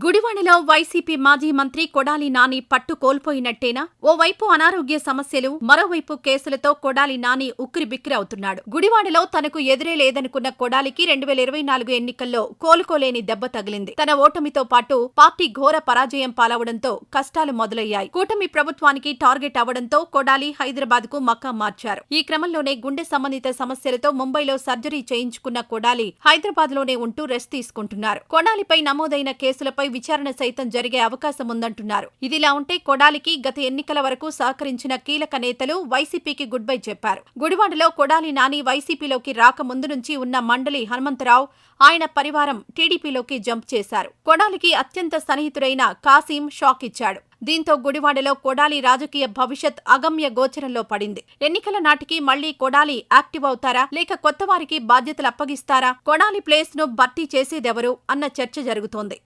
గుడివాడలో వైసీపీ మాజీ మంత్రి కొడాలి నాని పట్టు కోల్పోయినట్టేనా? ఓవైపు అనారోగ్య సమస్యలు మరోవైపు కేసులతో కొడాలి నాని ఉక్కిరిబిక్కిరి అవుతున్నాడు. గుడివాడలో తనకు ఎదురే లేదనుకున్న కొడాలికి రెండు వేల ఇరవై నాలుగు ఎన్నికల్లో కోలుకోలేని దెబ్బ తగిలింది. తన ఓటమితో పాటు పార్టీ ఘోర పరాజయం పాలవడంతో కష్టాలు మొదలయ్యాయి. కూటమి ప్రభుత్వానికి టార్గెట్ అవడంతో కొడాలి హైదరాబాద్కు మక్కా మార్చారు. ఈ క్రమంలోనే గుండె సంబంధిత సమస్యలతో ముంబైలో సర్జరీ చేయించుకున్న కొడాలి హైదరాబాద్లోనే ఉంటూ రెస్ట్ తీసుకుంటున్నారు. కొడాలిపై నమోదైన కేసులపై విచారణ సైతం జరిగే అవకాశం ఉందంటున్నారు ఇదిలా ఉంటే కొడాలికి గత ఎన్నికల వరకు సహకరించిన కీలక నేతలు వైసీపీకి గుడ్ బై చెప్పారు. గుడివాడలో కొడాలి నాని వైసీపీలోకి రాకముందు నుంచి ఉన్న మండలి హనుమంతరావు ఆయన పరివారం టీడీపీలోకి జంప్ చేశారు. కొడాలికి అత్యంత సన్నిహితుడైన కాసీం షాక్ ఇచ్చాడు. దీంతో గుడివాడలో కొడాలి రాజకీయ భవిష్యత్ అగమ్య గోచరంలో పడింది. ఎన్నికల నాటికి మళ్ళీ కొడాలి యాక్టివ్ అవుతారా? లేక కొత్త వారికి బాధ్యతలు అప్పగిస్తారా? కొడాలి ప్లేస్ను భర్తీ చేసేదెవరు? అన్న చర్చ జరుగుతోంది.